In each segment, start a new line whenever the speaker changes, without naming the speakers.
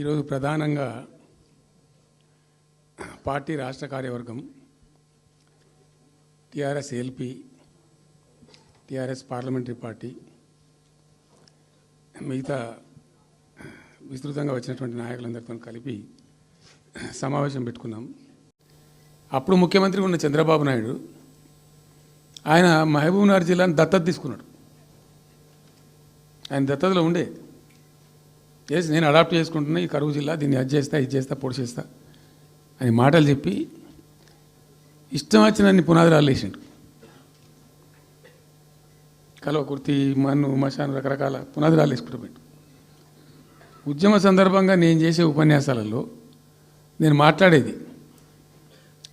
ఈరోజు ప్రధానంగా పార్టీ రాష్ట్ర కార్యవర్గం TRS LP TRS parliamentary party మిగతా విస్తృతంగా వచ్చినటువంటి నాయకులందరితో కలిపి సమావేశం పెట్టుకున్నాం. అప్పుడు ముఖ్యమంత్రి ఉన్న చంద్రబాబు నాయుడు ఆయన మహబూబ్నగర్ జిల్లాను దత్తత తీసుకున్నాడు. ఆయన దత్తతలో ఉండే. చేసి నేను అడాప్ట్ చేసుకుంటున్నా ఈ కరువు జిల్లా దీన్ని అది చేస్తా ఇది చేస్తా పొడి చేస్తా అని మాటలు చెప్పి ఇష్టం వచ్చినన్ని పునాదులు వేసిండు కలవ కుర్తి మన్ను మశాను రకరకాల పునాదులు వేసుకుంటూ ఉద్యమ సందర్భంగా నేను చేసే ఉపన్యాసాలలో నేను మాట్లాడేది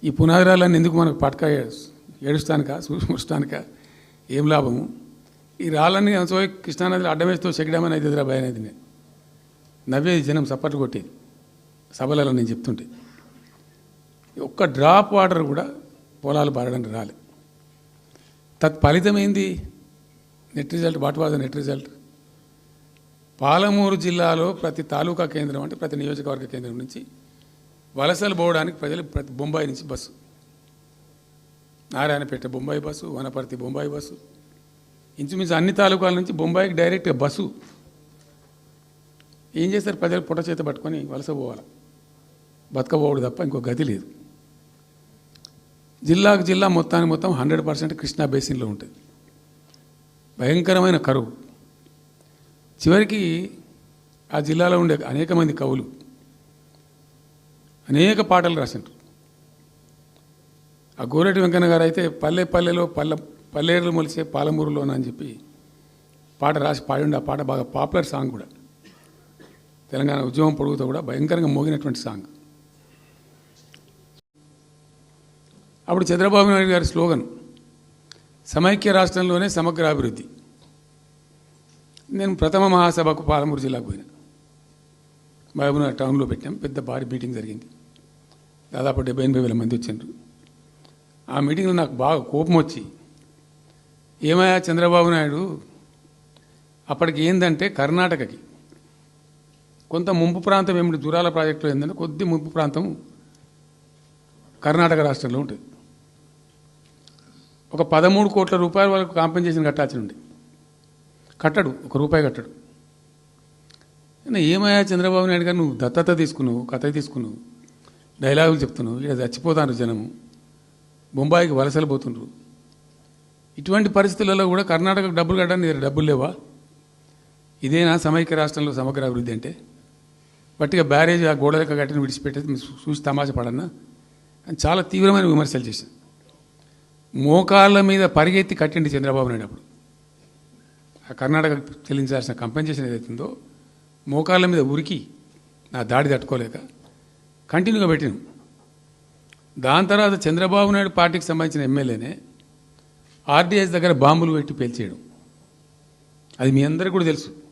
ఈ పునాదిరాలన్నీ ఎందుకు మనకు పట్క ఏడుస్తానుక చూస్తానిక ఏం లాభము? ఈ రాళ్ళని సో కృష్ణానదిలో అడ్డమేస్తూ చెక్కడమని అయితే భయం అనేది నేను. నవ్వేది జనం సప్పట్లు కొట్టేది సభలలో నేను చెప్తుంటే ఒక్క డ్రాప్ వాటర్ కూడా పొలాలు పారడానికి రాలే. తత్ఫలితమైంది net result what was net result. Palamuru జిల్లాలో ప్రతి తాలూకా కేంద్రం అంటే ప్రతి నియోజకవర్గ కేంద్రం నుంచి వలసలు పోవడానికి ప్రజలు ప్రతి బొంబాయి నుంచి bus. Narayanpet Bombay bus Wanaparthy Bombay bus. ఇంచుమించు అన్ని తాలూకాల నుంచి బొంబాయికి డైరెక్ట్ బస్సు ఏం చేస్తారు? ప్రజలు పుట్ట చేత పట్టుకొని వలస పోవాలి. బతకపోవడు తప్ప ఇంకో గతి లేదు. జిల్లాకు జిల్లా మొత్తానికి మొత్తం హండ్రెడ్ పర్సెంట్ కృష్ణా బేసిన్లో ఉంటుంది. భయంకరమైన కరువు. చివరికి ఆ జిల్లాలో ఉండే అనేక మంది కవులు అనేక పాటలు రాసిండ్రు. ఆ గోరెటి వెంకన్న గారు అయితే పల్లె పల్లెలో పల్లె పల్లెలు మొలిసే పాలమూరులోనని చెప్పి పాట రాసి పాడిండు. ఆ పాట బాగా పాపులర్ సాంగ్ కూడా. తెలంగాణ ఉద్యమం పొడుగుతో కూడా భయంకరంగా మోగినటువంటి సాంగ్. అప్పుడు చంద్రబాబు నాయుడు గారి స్లోగన్ సమైక్య రాష్ట్రంలోనే సమగ్ర అభివృద్ధి. నేను ప్రథమ మహాసభకు పాలమూరు జిల్లాకు పోయినా. మహబూబ్నగర్ టౌన్లో పెట్టాం పెద్ద భారీ మీటింగ్ జరిగింది. దాదాపు డెబ్బై ఎనభై వేల మంది వచ్చిండ్రు. ఆ మీటింగ్లో నాకు బాగా కోపం వచ్చి ఏమయ్యా చంద్రబాబు నాయుడు అప్పటికి ఏంటంటే కర్ణాటకకి. కొంత ముంపు ప్రాంతం ఏమిటి? దూరాల ప్రాజెక్టులో ఏంటంటే కొద్ది ముంపు ప్రాంతం కర్ణాటక రాష్ట్రంలో ఉంటుంది. ఒక పదమూడు కోట్ల రూపాయల వరకు కాంపెన్సేషన్ కట్టాల్సి ఉంది. కట్టడు ఒక రూపాయి కట్టడు. ఏమయ్యా చంద్రబాబు నాయుడు గారు? నువ్వు దత్తత తీసుకున్నావు కథ తీసుకున్నావు డైలాగులు చెప్తున్నావు ఇక చచ్చిపోతాను జనము బొంబాయికి వలసలు పోతుండ్రు. ఇటువంటి పరిస్థితులలో కూడా కర్ణాటకకు డబ్బులు కట్టడానికి డబ్బులు లేవా? ఇదేనా సమైక్య రాష్ట్రంలో సమగ్ర అభివృద్ధి అంటే? బట్టిగా బ్యారేజ్ ఆ గోడలకు కట్టిన విడిచిపెట్టేది మీరు చూసి తమాషా పడన్నా. అని చాలా తీవ్రమైన విమర్శలు చేశాను మోకాళ్ళ మీద పరిగెత్తి కట్టిండి చంద్రబాబు నాయుడు అప్పుడు. ఆ కర్ణాటక చెల్లించాల్సిన కంపెన్సేషన్ ఏదైతుందో మోకాళ్ళ మీద ఉరికి నా దాడి తట్టుకోలేక కంటిన్యూగా పెట్టినాం. దాని తర్వాత చంద్రబాబు నాయుడు పార్టీకి సంబంధించిన ఎమ్మెల్యేనే ఆర్డీఎస్ దగ్గర బాంబులు పెట్టి పేల్చేయడం. అది మీ అందరికీ కూడా తెలుసు.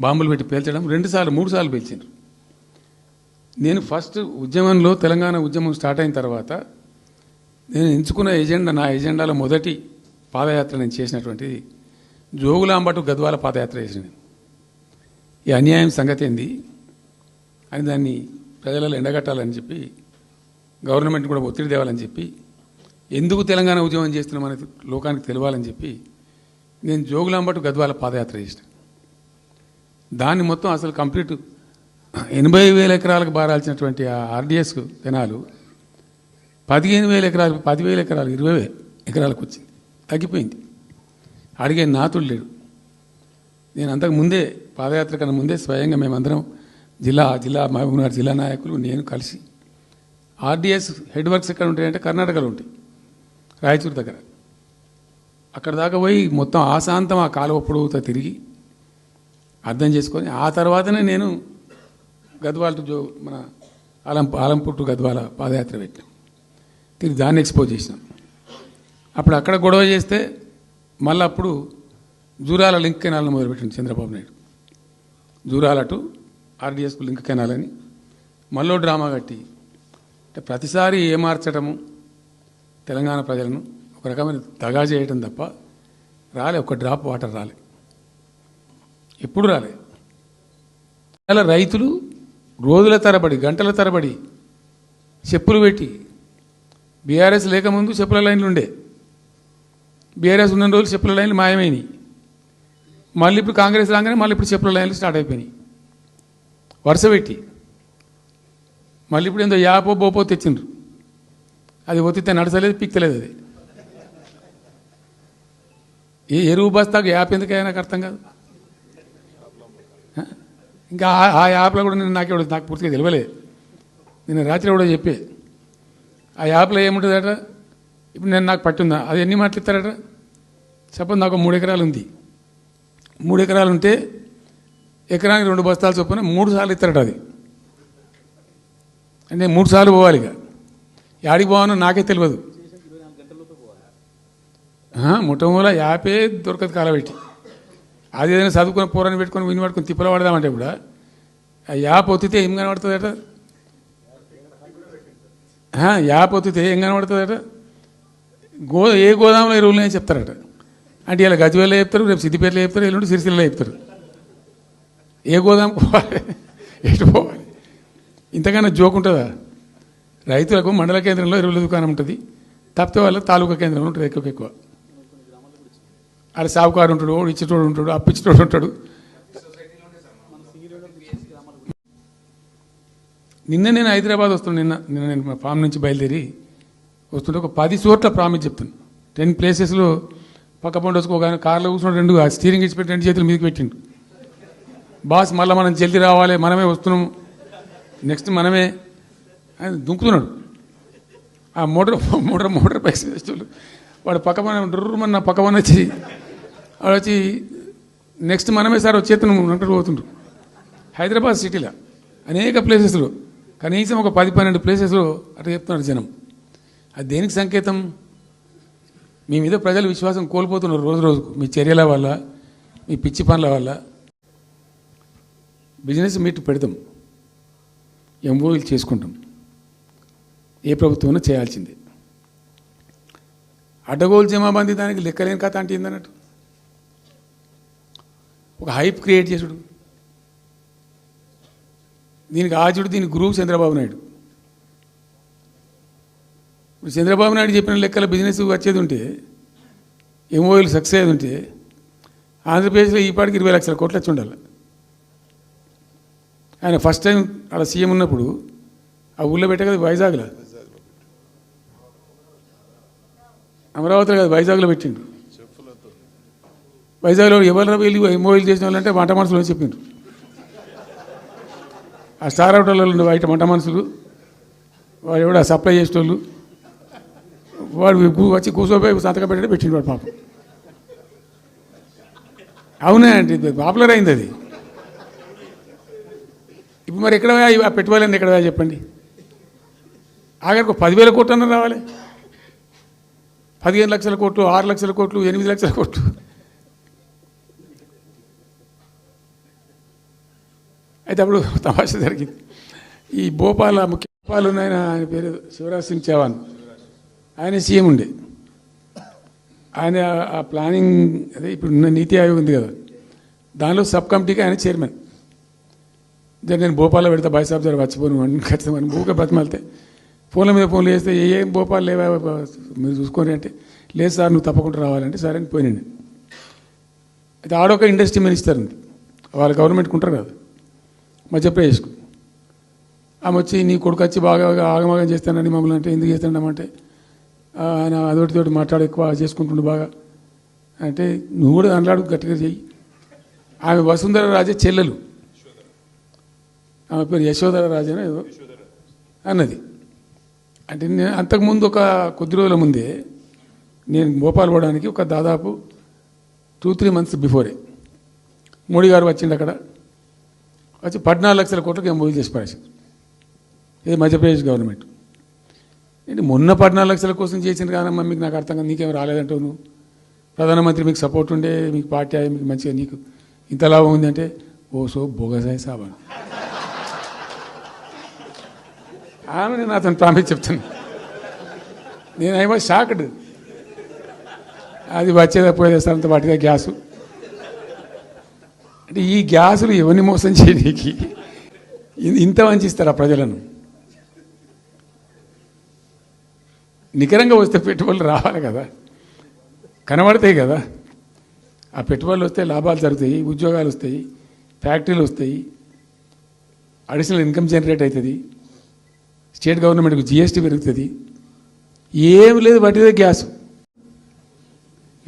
బాంబులు పెట్టి పేల్చడం రెండుసార్లు మూడు సార్లు పేల్చారు నేను ఫస్ట్ ఉద్యమంలో తెలంగాణ ఉద్యమం స్టార్ట్ అయిన తర్వాత నేను ఎంచుకున్న ఎజెండా నా ఎజెండాలో మొదటి పాదయాత్ర నేను చేసినటువంటిది జోగులాంబటు గద్వాల పాదయాత్ర చేసిన నేను. ఈ అన్యాయం సంగతి ఏంది? అని దాన్ని ప్రజలలో ఎండగట్టాలని చెప్పి గవర్నమెంట్ కూడా ఒత్తిడి తేవాలని చెప్పి ఎందుకు తెలంగాణ ఉద్యమం చేస్తున్నామని లోకానికి తెలియాలని చెప్పి నేను జోగులాంబటు గద్వాల పాదయాత్ర చేసిన. దాన్ని మొత్తం అసలు కంప్లీట్ ఎనభై వేల ఎకరాలకు బారాల్సినటువంటి ఆ ఆర్డిఎస్ జనాలు పదిహేను వేల ఎకరాలు పదివేల ఎకరాలు ఇరవై వేల ఎకరాలకు వచ్చింది. తగ్గిపోయింది. అడిగే నాతుడు లేడు. నేను అంతకు ముందే పాదయాత్ర కన్నా ముందే స్వయంగా మేమందరం జిల్లా జిల్లా మహబూబ్నగర్ జిల్లా నాయకులు నేను కలిసి ఆర్డిఎస్ హెడ్ వర్క్స్ ఎక్కడ ఉంటాయంటే కర్ణాటకలో ఉంటాయి రాయచూరు దగ్గర. అక్కడ దాకా పోయి మొత్తం ఆశాంతం ఆ కాలువ పొడవుతో తిరిగి అర్థం చేసుకొని ఆ తర్వాతనే నేను గద్వాల టు జో మన ఆలం ఆలంపుట్టు గద్వాల పాదయాత్ర పెట్టాం తిరిగి దాన్ని ఎక్స్పోజ్ చేసినాం. అప్పుడు అక్కడ గొడవ చేస్తే మళ్ళీ అప్పుడు జూరాల లింక్ కెనాల్ని మొదలుపెట్టింది చంద్రబాబు నాయుడు. జూరాల టు ఆర్డిఎస్కు లింక్ కెనాల్ అని మళ్ళీ డ్రామా కట్టి. అంటే ప్రతిసారి ఏమార్చడము తెలంగాణ ప్రజలను ఒక రకమైన దగా చేయటం తప్ప రాలే ఒక డ్రాప్ వాటర్ రాలే. ఎప్పుడు రాలే. అలా రైతులు రోజుల తరబడి గంటల తరబడి చెప్పులు పెట్టి బీఆర్ఎస్ లేకముందు చెప్పుల లైన్లు ఉండే. బీఆర్ఎస్ ఉన్న రోజులు చెప్పుల లైన్లు మాయమైనవి మళ్ళీ ఇప్పుడు కాంగ్రెస్ రాగానే మళ్ళీ ఇప్పుడు చెప్పుల లైన్లు స్టార్ట్ అయిపోయినాయి. వరుస పెట్టి. మళ్ళీ ఇప్పుడు ఏందో యాపో బోపో తెచ్చిండ్రు. అది ఒత్తితే నడచలేదు పిక్తలేదు అది. ఏ ఎరువు బస్తాకు యాప్ ఎందుకైనా నాకు అర్థం కాదు. ఇంకా ఆ- యాప్లో కూడా నేను నాకు నాకు పూర్తిగా తెలియలేదు నేను రాత్రి కూడా చెప్పే. ఆ యాప్లో ఏముంటుందట? ఇప్పుడు నేను నాకు పట్టుందా? అది ఎన్ని మాటలు ఇస్తారట? చెప్పండి నాకు మూడు ఎకరాలు ఉంది మూడు ఎకరాలు ఉంటే ఎకరానికి రెండు బస్తాలు చొప్పున మూడు సార్లు ఇస్తారట అది. అంటే మూడు సార్లు పోవాలి ఇక. యాడికి పోవాలో నాకే తెలియదు మొట్టమొదల యాపే దొరకదు కాలబెట్టి అది ఏదైనా చదువుకుని పూరని పెట్టుకొని విని పట్టుకొని తిప్పలు పడదామంటే కూడా యాప్ ఒత్తితే ఏం కనబడుతుందట? ఆ, యాప్ ఒత్తితే ఏం కనబడుతుందట? గో ఏ గోదాంలో ఎరువులు అని చెప్తారట. అంటే ఇలా గజ్వేల్లో చెప్తారు రేపు సిద్దిపేటలో చెప్తారు ఎల్లుండి సిరిసిల్లో చెప్తారు. ఏ గోదాం పోవాలి? ఎటు పోవాలి? ఇంతకన్నా జోక్ ఉంటుందా? రైతులకు మండల కేంద్రంలో ఎరువుల దుకాణం ఉంటుంది. తప్పితే వాళ్ళ తాలూకా కేంద్రంలో ఉంటుంది ఎక్కువ ఎక్కువ. ఆడ సావుకారు ఉంటాడు ఓడు ఇచ్చేటోడు ఉంటాడు అప్పించేటోడు ఉంటాడు. నిన్న నేను హైదరాబాద్ వస్తున్నాను నిన్న నిన్న నేను మా ఫామ్ నుంచి బయలుదేరి వస్తుంటే ఒక పది చోట్ల ప్రామిస్ చెప్తాను టెన్ ప్లేసెస్లో పక్క పండు వచ్చుకో కార్లో కూర్చున్నాడు రెండు స్టీరింగ్ ఇచ్చి పెట్టి రెండు చేతులు మీదకి పెట్టిండు. బాస్ మళ్ళీ మనం జల్దీ రావాలి మనమే వస్తున్నాం. నెక్స్ట్ మనమే దుంకుతున్నాడు. ఆ మోటార్ మోటార్ మోటార్ పైకి వేసేవాళ్ళు వాడు పక్క మన డుర్రమన్న పక్క మన వచ్చి వాడు వచ్చి నెక్స్ట్ మనమే సార్ వచ్చేతను అంటారు పోతుండ్రు. హైదరాబాద్ సిటీలో అనేక ప్లేసెస్లో కనీసం ఒక పది పన్నెండు ప్లేసెస్లో అట్లా చెప్తున్నారు జనం. అది దేనికి సంకేతం? మీ మీద ప్రజలు విశ్వాసం కోల్పోతున్నారు రోజు రోజుకు మీ చర్యల వల్ల మీ పిచ్చి పనుల వల్ల. బిజినెస్ మీట్ పెడతాం. ఎంఓఈలు చేసుకుంటాం. ఏ ప్రభుత్వంలో చేయాల్సిందే. అడ్డగోలు జమాబందీ దానికి లెక్కలేని కథ అంటే ఏందన్నట్టు? ఒక హైప్ క్రియేట్ చేసుడు. దీనికి ఆచుడు దీని గురువు చంద్రబాబు నాయుడు. ఇప్పుడు చంద్రబాబు నాయుడు చెప్పిన లెక్కల బిజినెస్ వచ్చేది ఉంటే ఎంఓఎల్ సక్సెస్ అయ్యేది ఉంటే ఆంధ్రప్రదేశ్లో ఈ పాటికి ఇరవై లక్షల కోట్లు వచ్చి ఉండాలి. ఆయన ఫస్ట్ టైం అలా సీఎం ఉన్నప్పుడు ఆ ఊళ్ళో పెట్టే వైజాగ్లో. అమరావతిలో కాదు వైజాగ్లో పెట్టిండు వైజాగ్లో ఎవరు వెళ్ళి ఎంఓఎల్ చేసిన వాళ్ళంటే వంట మనుషులు అని చెప్పిండ్రు. ఆ స్టార్ హోటల్లో ఉండే బయట వంట మనుషులు వాడు ఎవడ సప్లై చేసేటోళ్ళు వాడు వచ్చి కూర్చోపోయి సంతకం పెట్టడం పెట్టిండు వాడు పాపం. అవునా అండి ఇది పాపులర్ అయింది అది. ఇప్పుడు మరి ఎక్కడ పెట్టుకోవాలండి ఎక్కడ చెప్పండి? ఆఖరికి ఒక పదివేల కోట్లు అన్న రావాలి. పదిహేను లక్షల కోట్లు ఆరు లక్షల కోట్లు ఎనిమిది లక్షల కోట్లు. అయితే అప్పుడు తమాషా జరిగింది. ఈ భోపాల ముఖ్య భోపాల్ ఉన్న ఆయన ఆయన పేరు శివరాజ్ సింగ్ చౌహాన్. ఆయన సీఎం ఉండే. ఆయన ఆ ప్లానింగ్ అదే ఇప్పుడు ఉన్న నీతి ఆయోగ్ ఉంది కదా. దానిలో సబ్ కమిటీకి ఆయన చైర్మన్. నేను భోపాల్లో పెడతా బాయ్ సాబ్ వచ్చిపోను ఖచ్చితంగా భూగా ఊరికే బతిమాలితే ఫోన్ల మీద ఫోన్లు చేస్తే ఏ ఏం భోపాలు లేవా మీరు చూసుకోండి అంటే లేదు సార్ నువ్వు తప్పకుండా రావాలంటే సరే అని పోయినండి. అయితే ఆడొక ఇండస్ట్రీ మినిస్టర్ ఉంది. వాళ్ళ గవర్నమెంట్కి ఉంటారు కదా. మధ్యప్రదేశ్కు. ఆమె వచ్చి నీ కొడుకు వచ్చి బాగా ఆగమాగం చేస్తానని మమ్మల్ని అంటే ఎందుకు చేస్తాడమంటే అంటే ఆయన అదొకటి తోటి ఎక్కువ చేసుకుంటుండు బాగా. అంటే నువ్వు కూడా దాంట్లో గట్టిగా చెయ్యి. ఆమె వసుంధర రాజే చెల్లెలు. ఆమె పేరు యశోధర రాజేనా ఏదో? అన్నది. అంటే నేను అంతకుముందు ఒక కొద్ది రోజుల ముందే నేను భోపాల్ పోవడానికి ఒక దాదాపు two three months before Modi garu వచ్చిండు అక్కడ. వచ్చి పద్నాలుగు లక్షల కోట్లకు ఎంఓఈ చేసి పడేసింది ఇది మధ్యప్రదేశ్ గవర్నమెంట్. ఏంటి మొన్న పద్నాలుగు లక్షల కోసం చేసింది కానమ్మా మీకు నాకు అర్థం కాదు నీకేం రాలేదంటావు నువ్వు? ప్రధానమంత్రి మీకు సపోర్ట్ ఉండే మీకు పార్టీ మీకు మంచిగా నీకు ఇంత లాభం ఉందంటే ఓ సో బోగసాయి సాబాను ఆమె నేను అతను ప్రామిస్ చెప్తాను నేను ఐ షాక్డ్. అది వచ్చేదా పోయేదేస్తారంత సార్ అంత వాటిగా గ్యాసు. అంటే ఈ గ్యాసులు ఎవరిని మోసం చేయడానికి ఇ- ఇంత వంచిస్తారా ప్రజలను? నికరంగా వస్తే పెట్టుబడులు రావాలి కదా. కనబడతాయి కదా. ఆ పెట్టుబడులు వస్తే లాభాలు జరుగుతాయి ఉద్యోగాలు వస్తాయి ఫ్యాక్టరీలు వస్తాయి. అడిషనల్ ఇన్కమ్ జనరేట్ అవుతుంది. స్టేట్ గవర్నమెంట్కి జిఎస్టీ పెరుగుతుంది. ఏం లేదు వాటిదే గ్యాస్.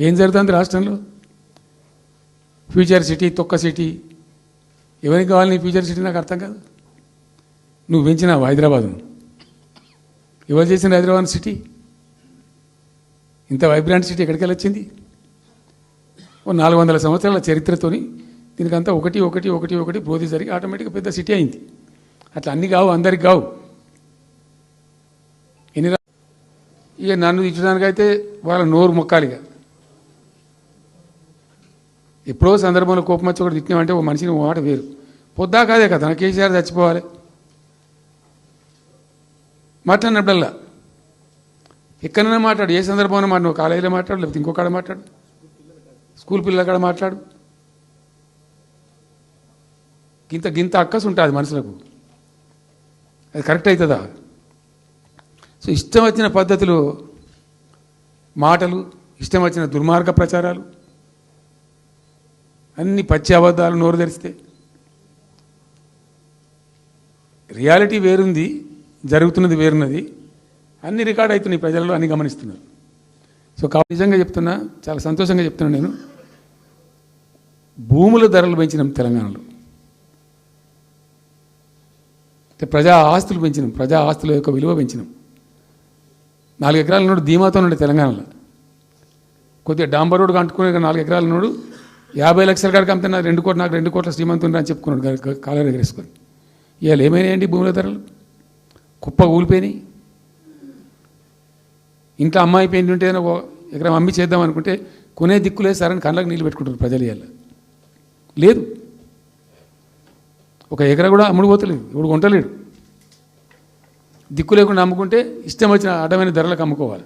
ఏం జరుగుతుంది రాష్ట్రంలో? ఫ్యూచర్ సిటీ తొక్క సిటీ. ఎవరికి కావాలి నీ ఫ్యూచర్ సిటీ నాకు అర్థం కాదు. నువ్వు పెంచినావు హైదరాబాద్ను ఎవరు చేసిన హైదరాబాద్ సిటీ? ఇంత వైబ్రాంట్ సిటీ ఎక్కడికి వెళ్ళి వచ్చింది? ఓ నాలుగు వందల సంవత్సరాల చరిత్రతోని దీనికంతా ఒకటి ఒకటి ఒకటి ఒకటి బోధి జరిగి ఆటోమేటిక్గా పెద్ద సిటీ అయింది. అట్లా అన్ని కావు అందరికి కావు ఎన్ని రా- ఇక నన్ను ఇచ్చడానికైతే వాళ్ళ నోరు మొక్కాలిగా ఎప్పుడో సందర్భంలో కోపం వచ్చి ఒకటి తిట్టినామంటే ఓ మనిషిని మాట వేరు. పొద్దా కాదే కదా తన కేసీఆర్ చచ్చిపోవాలి. మాట్లాడినప్పుడల్లా ఎక్కడైనా మాట్లాడు ఏ సందర్భంలో మాట నువ్వు కాలేజీలో మాట్లాడు లేకపోతే ఇంకొకడ మాట్లాడు. స్కూల్ పిల్లల కాడ మాట్లాడు. గింత గింత అక్కసు ఉంటుంది మనుషులకు. అది కరెక్ట్ అవుతుందా? సో ఇష్టం వచ్చిన పద్ధతిలో మాటలు ఇష్టం వచ్చిన దుర్మార్గ ప్రచారాలు అన్ని పచ్చి అబద్ధాలు నోరు తెరిస్తే. రియాలిటీ వేరుంది జరుగుతున్నది వేరున్నది అన్ని రికార్డ్ అవుతున్నాయి ప్రజల్లో అన్ని గమనిస్తున్నారు. సో కాబట్టి నిజంగా చెప్తున్నా చాలా సంతోషంగా చెప్తున్నా నేను. భూముల ధరలు పెంచినాం తెలంగాణలో. అంటే ప్రజా ఆస్తులు పెంచినాం ప్రజా ఆస్తుల యొక్క విలువ పెంచినాం. నాలుగు ఎకరాల నోడు ధీమాతో ఉండే తెలంగాణలో. కొద్దిగా డాంబర్ రోడ్డు అంటుకునే నాలుగు ఎకరాల నోడు. యాభై లక్షల కాడికి అమ్మితే నాకు రెండు కోట్ల నాకు రెండు కోట్ల శ్రీమంతుని అని చెప్పుకున్నాడు గా- గా- కాలర్ ఎగరేసుకొని ఇవాళ ఏమైనాయండి భూముల ధరలు? కుప్ప ఊలిపోయినాయి ఇంట్లో అమ్మాయి పెయింట్ ఉంటే ఒక ఎకరం అమ్మి చేద్దాం అనుకుంటే కొనే దిక్కులే సరే సరని కళ్ళకి నీళ్ళు పెట్టుకుంటారు ప్రజలు ఇవాళ. లేదు. ఒక ఎకరా కూడా అమ్ముడు పోతలేదు ఇప్పుడు కొంటలేడు. దిక్కు లేకుండా అమ్ముకుంటే ఇష్టం వచ్చిన అడ్డమైన ధరలకు అమ్ముకోవాలి.